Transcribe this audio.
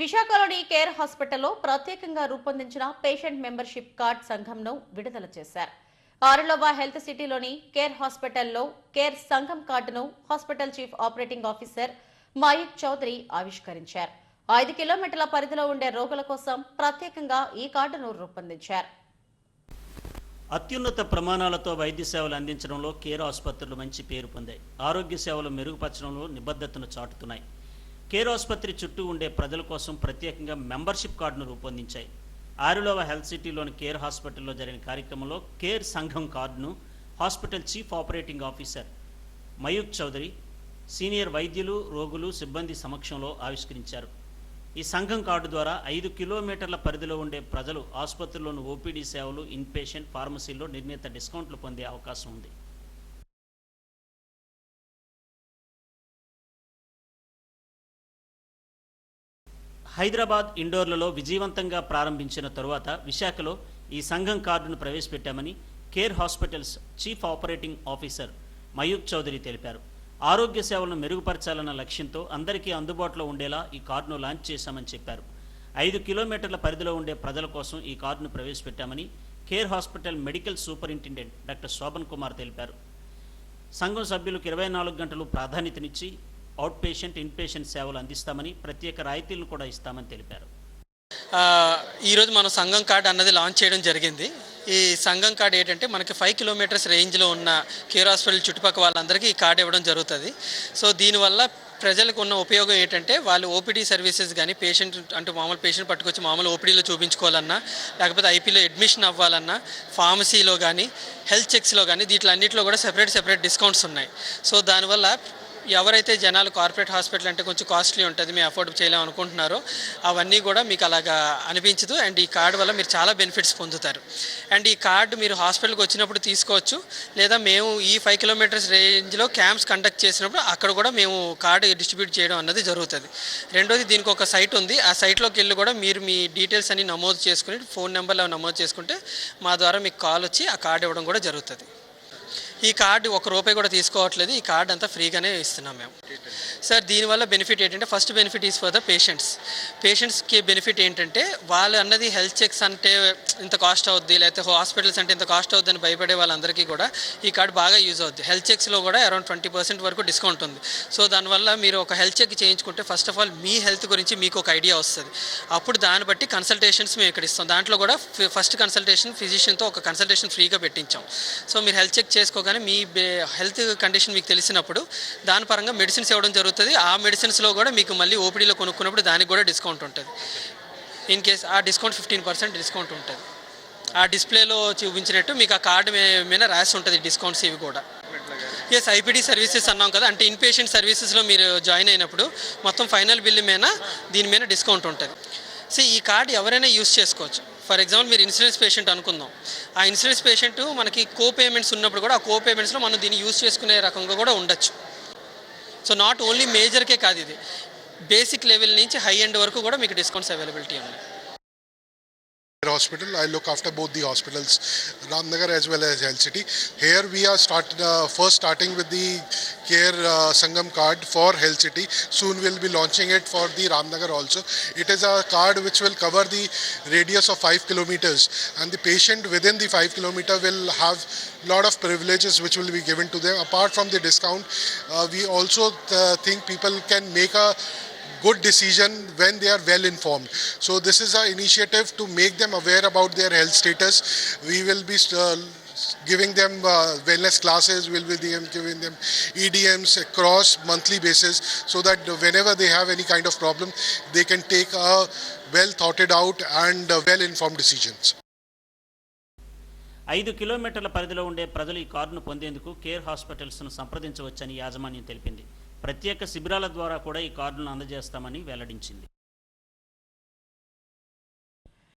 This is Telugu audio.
విశాఖలోని కేర్ హాస్పిటల్లో ప్రత్యేకంగా రూపొందించిన పేషెంట్ మెంబర్షిప్ కార్డ్ సంఘంను విడుదల చేశారు. ఆరులోవా హెల్త్ సిటీలోని కేర్ హాస్పిటల్లో కేర్ సంఘం కార్డును hospital chief operating officer Mayuk Chowdary ఆవిష్కరించారు. ఐదు కిలోమీటర్ల పరిధిలో ఉండే రోగుల కోసం ప్రత్యేకంగా ఈ కార్డును రూపొందించారు. అత్యున్నత ప్రమాణాలతో వైద్య సేవలు అందించడంలో కేర్ ఆసుపత్రులు మంచి పేరు పొందాయి. ఆరోగ్య సేవలు మెరుగుపరచడంలో నిబద్ధతను చాటుతున్నాయి. కేర్ ఆసుపత్రి చుట్టూ ఉండే ప్రజల కోసం ప్రత్యేకంగా మెంబర్షిప్ కార్డును రూపొందించాయి. ఆరులోవ హెల్త్ సిటీలోని కేర్ హాస్పిటల్లో జరిగిన కార్యక్రమంలో కేర్ సంఘం కార్డును hospital chief operating officer Mayuk Chowdary senior వైద్యులు రోగులు సిబ్బంది సమక్షంలో ఆవిష్కరించారు. ఈ సంఘం కార్డు ద్వారా ఐదు కిలోమీటర్ల పరిధిలో ఉండే ప్రజలు ఆసుపత్రిలోని ఓపీడీ సేవలు ఇన్పేషెంట్ ఫార్మసీల్లో నిర్ణీత డిస్కౌంట్లు పొందే అవకాశం ఉంది. హైదరాబాద్ ఇండోర్లలో విజయవంతంగా ప్రారంభించిన తరువాత విశాఖలో ఈ సంఘం కార్డును ప్రవేశపెట్టామని care hospitals chief operating officer Mayuk Chowdary తెలిపారు. ఆరోగ్య సేవలను మెరుగుపరచాలన్న లక్ష్యంతో అందరికీ అందుబాటులో ఉండేలా ఈ కార్డును లాంచ్ చేశామని చెప్పారు. ఐదు కిలోమీటర్ల పరిధిలో ఉండే ప్రజల కోసం ఈ కార్డును ప్రవేశపెట్టామని care hospital medical superintendent doctor Shobhan Kumar తెలిపారు. సంఘం సభ్యులకు ఇరవై నాలుగు గంటలు ప్రాధాన్యతనిచ్చి అవుట్ పేషెంట్ ఇన్ పేషెంట్ సేవలు అందిస్తామని ప్రత్యేక రాయితీలను కూడా ఇస్తామని తెలిపారు. ఈరోజు మనం సంఘం కార్డ్ అన్నది లాంచ్ చేయడం జరిగింది. ఈ సంఘం కార్డ్ ఏంటంటే మనకి ఫైవ్ కిలోమీటర్స్ రేంజ్లో ఉన్న కేర్ హాస్పిటల్ చుట్టుపక్కల వాళ్ళందరికీ ఈ కార్డు ఇవ్వడం జరుగుతుంది. సో దీనివల్ల ప్రజలకు ఉన్న ఉపయోగం ఏంటంటే వాళ్ళు ఓపీడీ సర్వీసెస్ కానీ పేషెంట్ అంటే మామూలు పేషెంట్ పట్టుకొచ్చి మామూలు ఓపీడీలో చూపించుకోవాలన్నా లేకపోతే ఐపీలో అడ్మిషన్ అవ్వాలన్నా ఫార్మసీలో కానీ హెల్త్ చెక్స్లో కానీ దీంట్లో అన్నింటిలో కూడా సెపరేట్ సెపరేట్ డిస్కౌంట్స్ ఉన్నాయి. సో దానివల్ల ఎవరైతే జనాలు కార్పొరేట్ హాస్పిటల్ అంటే కొంచెం కాస్ట్లీ ఉంటుంది మేము అఫోర్డ్ చేయలేము అనుకుంటున్నారో అవన్నీ కూడా మీకు అలాగా అనిపించదు. అండ్ ఈ కార్డు వల్ల మీరు చాలా బెనిఫిట్స్ పొందుతారు. అండ్ ఈ కార్డు మీరు హాస్పిటల్కి వచ్చినప్పుడు తీసుకోవచ్చు లేదా మేము ఈ ఫైవ్ కిలోమీటర్స్ రేంజ్లో క్యాంప్స్ కండక్ట్ చేసినప్పుడు అక్కడ కూడా మేము కార్డు డిస్ట్రిబ్యూట్ చేయడం అన్నది జరుగుతుంది. రెండోది దీనికి ఒక సైట్ ఉంది. ఆ సైట్లోకి వెళ్ళి కూడా మీరు మీ డీటెయిల్స్ అన్ని నమోదు చేసుకుని ఫోన్ నెంబర్లో నమోదు చేసుకుంటే మా ద్వారా మీకు కాల్ వచ్చి ఆ కార్డు ఇవ్వడం కూడా జరుగుతుంది. ఈ కార్డు ఒక రూపాయి కూడా తీసుకోవట్లేదు. ఈ కార్డు అంతా ఫ్రీగానే ఇస్తున్నాం మేము. సార్ దీనివల్ల బెనిఫిట్ ఏంటంటే first benefit is for the patients. పేషెంట్స్కి బెనిఫిట్ ఏంటంటే వాళ్ళు అన్నది హెల్త్ చెక్స్ అంటే ఇంత కాస్ట్ అవుద్ది లేకపోతే హాస్పిటల్స్ అంటే ఇంత కాస్ట్ అవుద్ది అని భయపడే వాళ్ళందరికీ కూడా ఈ కార్డు బాగా యూజ్ అవుద్ది. హెల్త్ చెక్స్లో కూడా అరౌండ్ ట్వంటీ పర్సెంట్ వరకు డిస్కౌంట్ ఉంది. సో దానివల్ల మీరు ఒక హెల్త్ చెక్ చేయించుకుంటే ఫస్ట్ ఆఫ్ ఆల్ మీ హెల్త్ గురించి మీకు ఒక ఐడియా వస్తుంది. అప్పుడు దాన్ని బట్టి కన్సల్టేషన్స్ మేము ఇక్కడ ఇస్తాం. దాంట్లో కూడా ఫస్ట్ కన్సల్టేషన్ ఫిజిషియన్తో ఒక కన్సల్టేషన్ ఫ్రీగా పెట్టించాం. సో మీరు హెల్త్ చెక్ చేసుకోగానే మీ హెల్త్ కండిషన్ మీకు తెలిసినప్పుడు దాని పరంగా మెడిసిన్స్ ఇవ్వడం జరుగుతుంది. ఆ మెడిసిన్స్లో కూడా మీకు మళ్ళీ ఓపీడీలో కొనుక్కున్నప్పుడు దానికి కూడా డిస్కౌంట్ ఉంటుంది. ఇన్ కేస్ ఆ డిస్కౌంట్ ఫిఫ్టీన్ పర్సెంట్ డిస్కౌంట్ ఉంటుంది. ఆ డిస్ప్లేలో చూపించినట్టు మీకు ఆ కార్డు మీద రాసి ఉంటుంది డిస్కౌంట్స్ ఇవి కూడా. ఎస్ ఐపీడీ సర్వీసెస్ అన్నాం కదా. అంటే ఇన్పేషెంట్ సర్వీసెస్లో మీరు జాయిన్ అయినప్పుడు మొత్తం ఫైనల్ బిల్లు మీద దీని మీద డిస్కౌంట్ ఉంటుంది. సో ఈ కార్డు ఎవరైనా యూస్ చేసుకోవచ్చు. ఫర్ ఎగ్జాంపుల్ మీరు ఇన్సూరెన్స్ పేషెంట్ అనుకుందాం. ఆ ఇన్సూరెన్స్ పేషెంట్ మనకి కో పేమెంట్స్ ఉన్నప్పుడు కూడా ఆ కో పేమెంట్స్లో మనం దీన్ని యూస్ చేసుకునే రకంగా కూడా ఉండొచ్చు. సో నాట్ ఓన్లీ మేజర్కే కాదు ఇది. బేసిక్ లెవెల్ నుంచి హై ఎండ్ వరకు కూడా మీకు డిస్కౌంట్స్ అవైలబిలిటీ ఉన్నాయి. Hospital. I look after both the hospitals, Ramnagar as well as Health City. Here we are start, uh, first starting with the Care uh, Sangam card for Health City. Soon we'll be launching it for the Ramnagar also. It is a card which will cover the radius of 5 kilometers and the patient within the 5 kilometer will have a lot of privileges which will be given to them. Apart from the discount, uh, we also uh, think people can make a good decision when they are well informed. So this is our initiative to make them aware about their health status. We will be uh, giving them uh, wellness classes, we'll be giving them EDMs across monthly basis so that whenever they have any kind of problem, they can take a well thoughted out and uh, well informed decisions. ఐదు కిలోమీటర్ల పరిధిలో ఉండే ప్రజలు ఈ కార్డును పొందేందుకు కేర్ హాస్పిటల్స్ను సంప్రదించవచ్చని యాజమాన్యం తెలిపింది ప్రత్యేక శిబిరాల ద్వారా కూడా ఈ కార్డును అందజేస్తామని వెల్లడించింది.